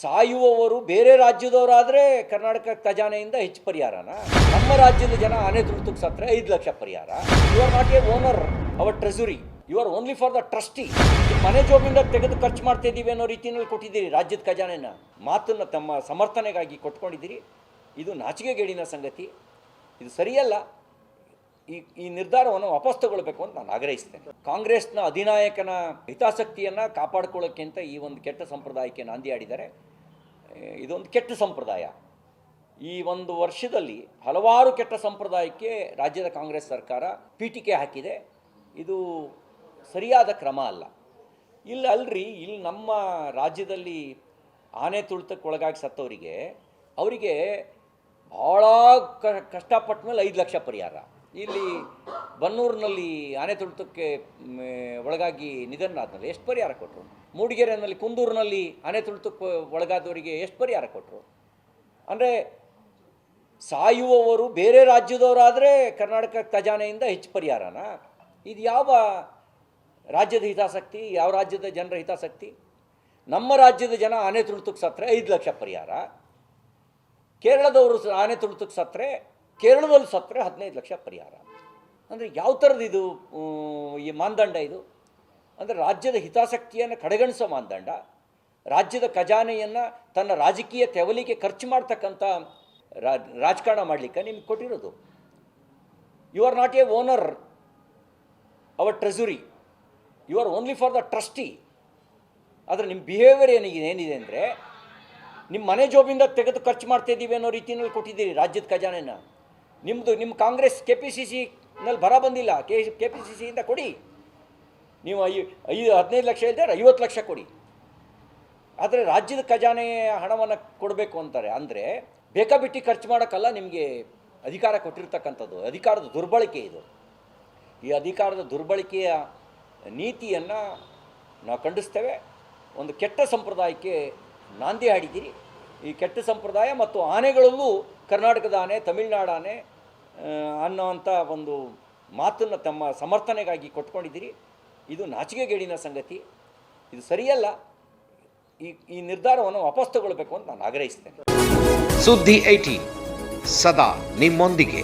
ಸಾಯುವವರು ಬೇರೆ ರಾಜ್ಯದವರಾದರೆ ಕರ್ನಾಟಕ ಖಜಾನೆಯಿಂದ ಹೆಚ್ಚು ಪರಿಹಾರನ? ನಮ್ಮ ರಾಜ್ಯದ ಜನ ಆನೆ ತುಳಿತಕ್ಕೆ ಸತ್ರೆ ಐದು ಲಕ್ಷ ಪರಿಹಾರ. You are not a owner our treasury you are only for the trustee ಮನೆ ಜೋಬಿಂದ ತೆಗೆದು ಖರ್ಚು ಮಾಡ್ತಾ ಇದ್ದೀವಿ ಅನ್ನೋ ರೀತಿಯಲ್ಲಿ ಕೊಟ್ಟಿದ್ದೀರಿ ರಾಜ್ಯದ ಖಜಾನೆನ. ಮಾತನ್ನು ತಮ್ಮ ಸಮರ್ಥನೆಗಾಗಿ ಕೊಟ್ಕೊಂಡಿದ್ದೀರಿ. ಇದು ನಾಚಿಕೆಗೇಡಿನ ಸಂಗತಿ. ಇದು ಸರಿಯಲ್ಲ. ಈ ಈ ನಿರ್ಧಾರವನ್ನು ವಾಪಸ್ ತಗೊಳ್ಬೇಕು ಅಂತ ನಾನು ಆಗ್ರಹಿಸ್ತೇನೆ. ಕಾಂಗ್ರೆಸ್ನ ಅಧಿನಾಯಕನ ಹಿತಾಸಕ್ತಿಯನ್ನು ಕಾಪಾಡ್ಕೊಳ್ಳೋಕ್ಕಿಂತ ಈ ಒಂದು ಕೆಟ್ಟ ಸಂಪ್ರದಾಯಕ್ಕೆ ನಾಂದಿ ಆಡಿದರೆ ಇದೊಂದು ಕೆಟ್ಟ ಸಂಪ್ರದಾಯ. ಈ ಒಂದು ವರ್ಷದಲ್ಲಿ ಹಲವಾರು ಕೆಟ್ಟ ಸಂಪ್ರದಾಯಕ್ಕೆ ರಾಜ್ಯದ ಕಾಂಗ್ರೆಸ್ ಸರ್ಕಾರ ಪೀಠಿಕೆ ಹಾಕಿದೆ. ಇದು ಸರಿಯಾದ ಕ್ರಮ ಅಲ್ಲ. ಇಲ್ಲಿ ಅಲ್ರಿ, ಇಲ್ಲಿ ನಮ್ಮ ರಾಜ್ಯದಲ್ಲಿ ಆನೆ ತುಳಿತಕ್ಕೆ ಒಳಗಾಗಿ ಸತ್ತವರಿಗೆ, ಅವರಿಗೆ ಭಾಳ ಕಷ್ಟಪಟ್ಟ ಮೇಲೆ ಐದು ಲಕ್ಷ ಪರಿಹಾರ. ಇಲ್ಲಿ ಬನ್ನೂರಿನಲ್ಲಿ ಆನೆ ತುಳಿತಕ್ಕೆ ಒಳಗಾಗಿ ನಿಧನರಾದ್ಮೇಲೆ ಎಷ್ಟು ಪರಿಹಾರ ಕೊಟ್ಟರು ಮೂಡಿಗೆರೆನಲ್ಲಿ, ಕುಂದೂರಿನಲ್ಲಿ ಆನೆ ತುಳಿತಕ್ಕೆ ಒಳಗಾದವರಿಗೆ ಎಷ್ಟು ಪರಿಹಾರ ಕೊಟ್ಟರು ಅಂದರೆ ಸಾಯುವವರು ಬೇರೆ ರಾಜ್ಯದವರಾದರೆ ಕರ್ನಾಟಕ ಖಜಾನೆಯಿಂದ ಹೆಚ್ಚು ಪರಿಹಾರನ? ಇದು ಯಾವ ರಾಜ್ಯದ ಹಿತಾಸಕ್ತಿ, ಯಾವ ರಾಜ್ಯದ ಜನರ ಹಿತಾಸಕ್ತಿ? ನಮ್ಮ ರಾಜ್ಯದ ಜನ ಆನೆ ತುಳಿತಕ್ಕೆ ಸತ್ರೆ ಐದು ಲಕ್ಷ ಪರಿಹಾರ. ಕೇರಳದವರು ಆನೆ ತುಳಿತಕ್ಕೆ ಸತ್ರೆ ಕೇರಳದಲ್ಲಿ ಸತ್ತರೆ ಹದಿನೈದು ಲಕ್ಷ ಪರಿಹಾರ. ಅಂದರೆ ಯಾವ ಥರದ್ದು ಇದು ಈ ಮಾನದಂಡ ಇದು? ಅಂದರೆ ರಾಜ್ಯದ ಹಿತಾಸಕ್ತಿಯನ್ನು ಕಡೆಗಣಿಸೋ ಮಾನದಂಡ, ರಾಜ್ಯದ ಖಜಾನೆಯನ್ನು ತನ್ನ ರಾಜಕೀಯ ತೆವಲಿಗೆ ಖರ್ಚು ಮಾಡ್ತಕ್ಕಂಥ ರಾಜಕಾರಣ ಮಾಡಲಿಕ್ಕೆ ನಿಮ್ಗೆ ಕೊಟ್ಟಿರೋದು. You are not a owner our treasury you are only for the trustee ಆದರೆ ನಿಮ್ಮ ಬಿಹೇವಿಯರ್ ಏನಿದೆ ಏನಿದೆ ಅಂದರೆ ನಿಮ್ಮ ಮನೆ ಜೋಬಿಂದ ತೆಗೆದು ಖರ್ಚು ಮಾಡ್ತಾ ಇದ್ದೀವಿ ಅನ್ನೋ ರೀತಿಯಲ್ಲಿ ಕೊಟ್ಟಿದ್ದೀರಿ ರಾಜ್ಯದ ಖಜಾನೆನ ನಿಮ್ಮದು ನಿಮ್ಮ ಕಾಂಗ್ರೆಸ್ ಕೆ ಪಿ ಸಿ ಸಿನಲ್ಲಿ ಬರ ಬಂದಿಲ್ಲ. ಕೆ ಕೆ ಪಿ ಸಿ ಸಿಯಿಂದ ಕೊಡಿ. ನೀವು ಐ, ಐದು, ಹದಿನೈದು ಲಕ್ಷ ಇದ್ದಾರೆ ಐವತ್ತು ಲಕ್ಷ ಕೊಡಿ. ಆದರೆ ರಾಜ್ಯದ ಖಜಾನೆ ಹಣವನ್ನು ಕೊಡಬೇಕು ಅಂತಾರೆ. ಅಂದರೆ ಬೇಕಾಬಿಟ್ಟಿ ಖರ್ಚು ಮಾಡೋಕ್ಕಲ್ಲ ನಿಮಗೆ ಅಧಿಕಾರ ಕೊಟ್ಟಿರ್ತಕ್ಕಂಥದ್ದು. ಅಧಿಕಾರದ ದುರ್ಬಳಕೆ ಇದು. ಈ ಅಧಿಕಾರದ ದುರ್ಬಳಕೆಯ ನೀತಿಯನ್ನು ನಾವು ಖಂಡಿಸ್ತೇವೆ. ಒಂದು ಕೆಟ್ಟ ಸಂಪ್ರದಾಯಕ್ಕೆ ನಾಂದಿ ಹಾಡಿದ್ದೀರಿ. ಈ ಕೆಟ್ಟ ಸಂಪ್ರದಾಯ ಮತ್ತು ಆನೆಗಳಲ್ಲೂ ಕರ್ನಾಟಕದ ಆನೆ, ತಮಿಳುನಾಡು ಆನೆ ಅನ್ನೋವಂಥ ಒಂದು ಮಾತನ್ನು ತಮ್ಮ ಸಮರ್ಥನೆಗಾಗಿ ಕೊಟ್ಕೊಂಡಿದ್ದೀರಿ. ಇದು ನಾಚಿಕೆಗೇಡಿನ ಸಂಗತಿ. ಇದು ಸರಿಯಲ್ಲ. ಈ ಈ ನಿರ್ಧಾರವನ್ನು ವಾಪಸ್ ತಗೊಳ್ಬೇಕು ಅಂತ ನಾನು ಆಗ್ರಹಿಸ್ತೇನೆ. ಸುದ್ದಿ ಐಟಿ ಸದಾ ನಿಮ್ಮೊಂದಿಗೆ.